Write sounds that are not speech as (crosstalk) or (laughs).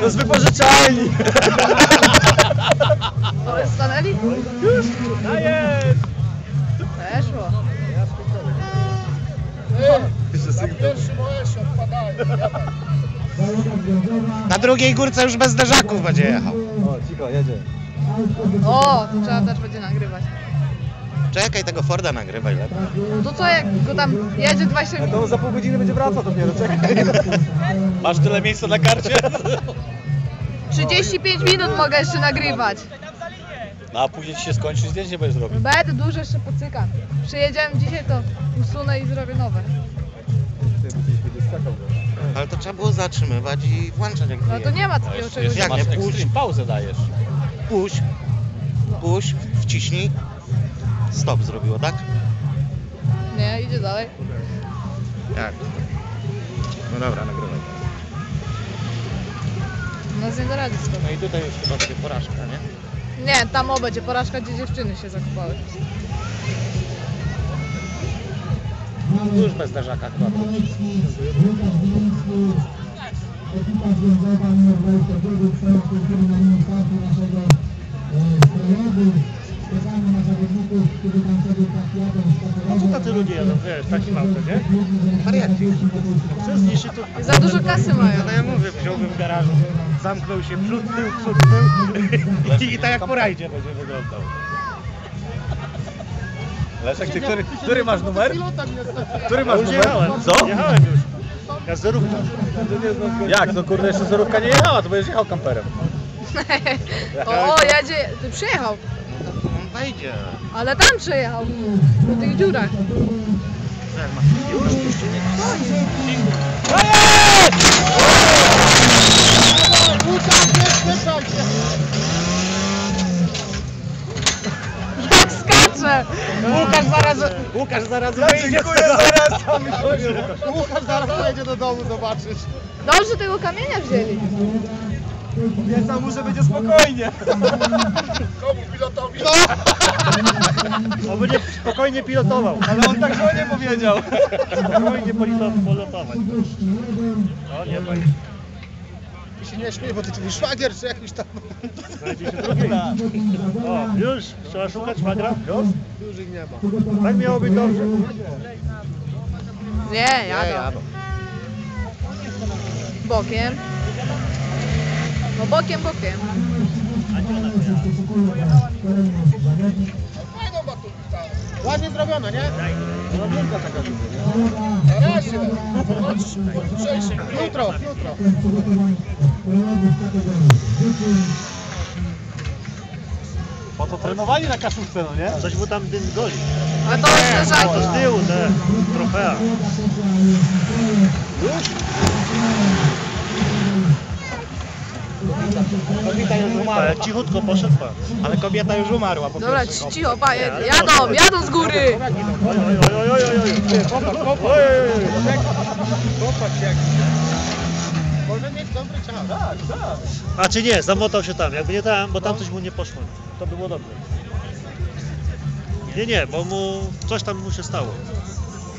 To z wypożyczalni! O, stanęli? Już! Daję! Weszło. Na drugiej górce już bez zderzaków będzie jechał. O, cicho, jedzie. O, to trzeba też będzie nagrywać. Czekaj, tego Forda nagrywaj lepiej. To co, jak go tam jedzie 20 A minut? to za pół godziny będzie wracał dopiero, czekaj. (laughs) Masz tyle miejsca na karcie? (laughs) 35 minut mogę jeszcze nagrywać. No a później ci się skończy, zdjęcie będziesz robił. Będę dużo jeszcze pocykam. Przyjedziemy dzisiaj, to usunę i zrobię nowe. Ale to trzeba było zatrzymywać i włączać jak No to nie ma takiego czegoś. Jak nie puść? pauzę dajesz. Puść, puść, wciśnij. Stop zrobiło, tak? Nie, idzie dalej. Tak. No dobra, nagrywaj. Nas nie da rady z No i tutaj już chyba będzie porażka, nie? Nie, tam o będzie porażka, gdzie dziewczyny się zakupały. Już bez zderzaka chyba. Ekipa związkowa numer 29 przejazd kultury na linii startu naszego A co tacy ludzie jadą, wiesz, takim autem, nie? Wariaci. Co zniszczy to... Za dużo kasy mają. Ale ja mówię, wziąłbym w garażu, zamknął się przód, tył, przód, tył i tak jak po rajdzie będzie wyglądał. Leszek, ty który, który masz numer? Który masz numer? Co? jechałem już. Ja z zerówką. Jak? No kurde, jeszcze zerówka nie jechała, to będziesz jechał kamperem. (laughs) O, jedzie, ty przyjechał, On wejdzie. ale tam przyjechał, po tych dziurach. Jak skacze! Łukasz zaraz, Łukasz zaraz wyjdzie z tego. zaraz tam Łukasz zaraz pojedzie do domu, zobaczysz. Dobrze tego kamienia wzięli. Wiedza mu, że będzie spokojnie. On będzie spokojnie pilotował. Ale on tak żonie powiedział. Spokojnie polito- polotować. O, nie boj. się nie śmieję, bo ty czyli szwagier czy jakiś tam Znajdzie się drugi. O, już, trzeba szukać magra. Już? dużych nie ma. Tak miało być dobrze. Nie, jadą. Bokiem. No bokiem, bokiem. Ładnie zrobione, nie? Jutro, jutro. Po to trenowali na kaszówce, no nie? Coś mu tam dym goli. A to jest To zderzaki. z tyłu te trofea. Jak cichutko poszedł pan. Ale kobieta już umarła po Dobra, pierwszym ci- cicho, pa, jed- jadą, jadą z góry. Oj, oj, oj, oj, oj, oj. Popatrz, popatrz. Oj, oj, oj. Popatrz jak. Może mieć dobry czas. Tak, tak. A czy nie, zamotał się tam. Jakby nie tam, bo tam coś mu nie poszło. To by było dobre. Nie, nie, bo mu coś tam mu się stało.